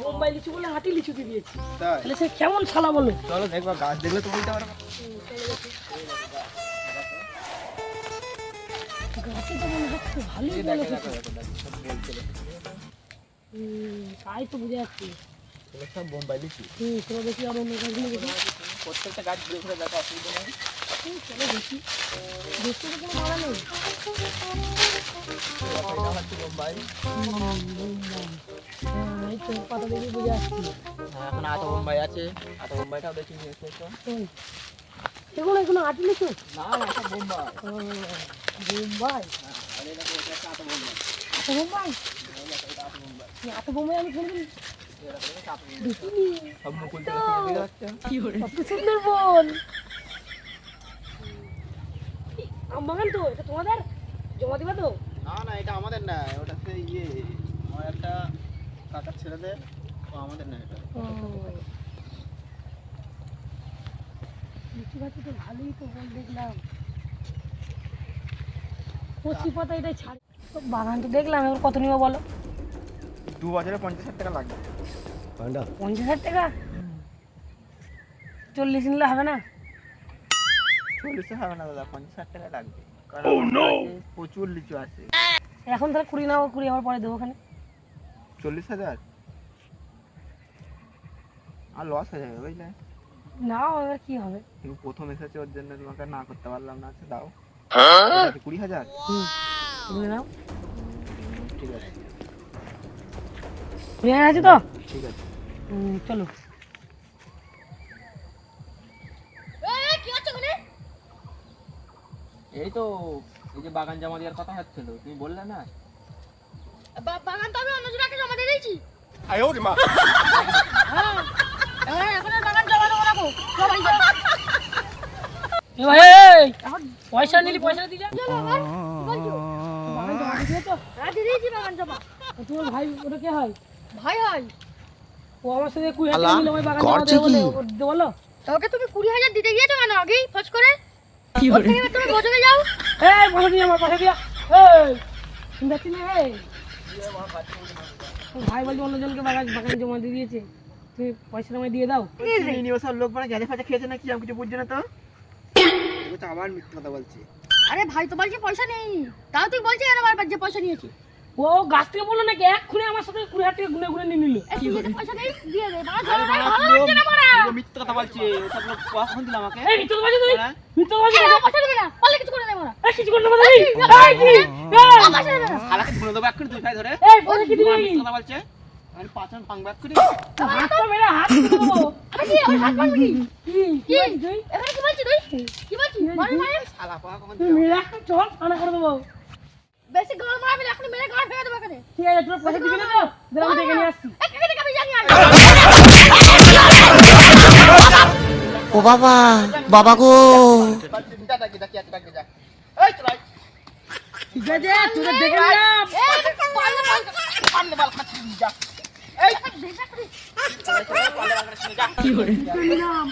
বোম্বাই লিচু বলে হাতি লিচুতে দিয়েছি। তাই? তাহলে সে কেমন শালা বলো? চলো দেখবা গাছ দেখলে তো বলতে পারবে গাছে তো মনে হচ্ছে ভালোই। তাই তো বুঝে যাচ্ছি। সব বোম্বাই লিচু। হুম চলো দেখি আর অন্য গাছগুলো দেখি। প্রত্যেকটা গাছ ঘুরে ঘুরে দেখো অসুবিধা নেই। চলো দেখি। দেখতে তো কোনো নেই। বোম্বাই বোম্বাই। এই তো পাতা দেখে বুঝে আসছি। হ্যাঁ এখন বোম্বাই আছে বোম্বাইটাও দেখি নিয়ে এসেছ এগুলো এগুলো আটি না বোম্বাই। বোম্বাই? বোম্বাই? বোম্বাই আমি। দেখিনি। সব মুকুল কত সুন্দর তো এটা তোমাদের? জমা দিবা তো? না না এটা আমাদের না ওটা সে ইয়ে। ছেলেদের তো আমাদের না এটা। লিচু গাছে তো ভালোই তো বল দেখলাম। কচি পাতা এটাই ছাড়। বাগান তো দেখলাম এবার কত নিবা বলো? দু বছরে পঞ্চাশ হাজার টাকা লাগবে। পঞ্চাশ হাজার টাকা? চল্লিশ নিলে হবে না? চল্লিশে হবে না দাদা পঞ্চাশ হাজার টাকা লাগবে। কারণ প্রচুর লিচু আছে। এখন তাহলে কুড়ি নাও কুড়ি আমার পরে দেবো ওখানে। চল্লিশ হাজার? আর লস হয়ে যাবে বুঝলে? না এবার কি হবে? তুমি প্রথম এসেছে ওর জন্য তোমাকে না করতে পারলাম না আচ্ছা দাও। ঠিক কুড়ি হাজার কুড়ি নাও। ঠিক আছে। কুড়ি হাজার আছে তো? ঠিক আছে। হুম, চলো। এই তো এই যে বাগান জমা দেওয়ার কথা হচ্ছিল তুমি বললে না? বাগান তো আমি অন্যজনকে জমা দিয়ে দিয়েছি। আয় ওরে মা হ্যাঁ এখন আর বাগান জমা দেবো রাখো সবাই যাও এ ভাই এই, এখন পয়সা নিলি পয়সা দিয়ে যা হ্যাঁ ভাই ওটা কে হয়? ভাই হয়। ও আমার সাথে কুড়ি হাজার নিল ওই বাগান জমা দেবে বলে ও দিতে বলো। তোকে তুমি কুড়ি হাজার দিতে গিয়েছো কেন আগেই ফস করে? ওর থেকে তুমি বোঝে যাও। এই পয়সা দিয়ে আমার পয়সা দিয়া। এই শুনতে না এই। ভাই বলছে অন্যজনকে বাগান বাগান জমা দিয়ে দিয়েছে। তুমি পয়সাটা আমায় দিয়ে দাও। ইউনিভার্সাল লোক মানে গাঁজা ফাজা খেয়েছে নাকি? আমি কিছু বুঝছি না তো। তো আবার মিথ্যে কথা বলছে। আরে ভাই তো বলছে পয়সা নেই? তাও তুই বলছিস কেন বারবার যে পয়সা নিয়েছি। ও গাছ থেকে বলল নাকি? এক খুনে আমার সাথে কুড়ি হাজার টাকা গুনে গুনে নিয়ে নিল। পয়সা নেই দিয়ে দে। আরে মিথ্যে কথা বলছে কখন দিল আমাকে? এই মিথ্যা বলছিস তুই? হ্যাঁ? মিথ্যা বলছিস? এই, পয়সা দেবে না। পারলে কিছু করে দেবো না। এই কি শালাকে ধরে দেবো এক্ষুনি দুই ভাই ধরে। এই পয়সা কি দিবি? মিথ্যে কথা বলছে? আমি পাঁচজন পাং ব্যাক করি হাতটা মেরে হাত কেটে দেবো কি হাত মারবি কি? কি? মারি মারি মেরে বেশি গাল মারবি না এখন মেরে গাল ভেঙে দেবো এখানে ঠিক আছে তোর পয়সা দিবি না তো দিলে দেখে নিয়ে আসছি আমি জানি ও বাবা বাবা গো ঠিক আছে তোকে দেখে নিলাম